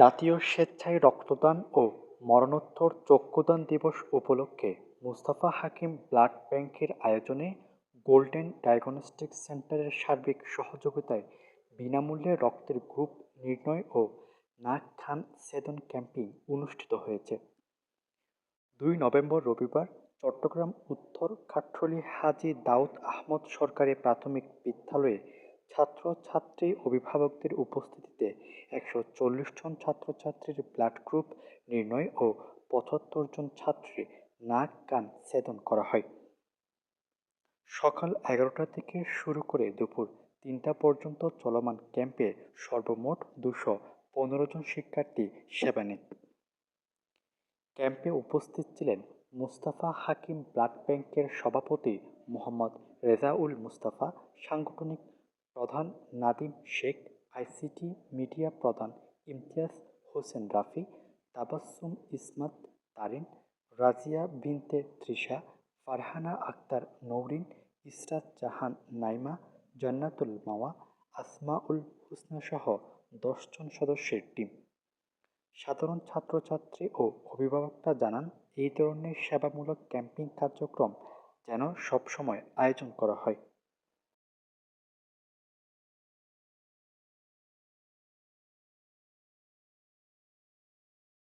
জাতীয় স্বেচ্ছায় রক্তদান ও মরণোত্তর চক্ষুদান দিবস উপলক্ষে মুস্তাফা হাকিম ব্লাড ব্যাংকের আয়োজনে গোল্ডেন ডায়াগনস্টিক সেন্টারের সার্বিক সহযোগিতায় বিনামূল্যে রক্তের গ্রুপ নির্ণয় ও নাক খান ছেদন ক্যাম্পিং অনুষ্ঠিত হয়েছে। দুই নভেম্বর রবিবার চট্টগ্রাম উত্তর কাঠ্রলী হাজী দাউদ আহমদ সরকারি প্রাথমিক বিদ্যালয়ে ছাত্রছাত্রী অভিভাবকদের উপস্থিতিতে একশো চল্লিশ জন ছাত্রছাত্রীর ব্লাড গ্রুপ নির্ণয় ও পঁচাত্তর জন ছাত্রী নাক কান ছেদন করা হয়। সকাল এগারোটা থেকে শুরু করে দুপুর তিনটা পর্যন্ত চলমান ক্যাম্পে সর্বমোট দুশো পনেরো জন শিক্ষার্থী সেবা নেন। ক্যাম্পে উপস্থিত ছিলেন মুস্তাফা হাকিম ব্লাড ব্যাংকের সভাপতি মোহাম্মদ রেজাউল মুস্তাফা, সাংগঠনিক প্রধান নাদিম শেখ, আইসিটি মিডিয়া প্রধান ইমতিয়াজ হোসেন রাফি, তাবাসসুম ইসমাত তারিন, রাজিয়া বিনতে তৃষা, ফারহানা আক্তার নৌরিন, ইসরাত জাহান নাইমা, জান্নাতুল মাওয়া, আসমাউল হুসনাসহ দশজন সদস্যের টিম। সাধারণ ছাত্রছাত্রী ও অভিভাবকরা জানান, এই ধরনের সেবামূলক ক্যাম্পিং কার্যক্রম যেন সবসময় আয়োজন করা হয়।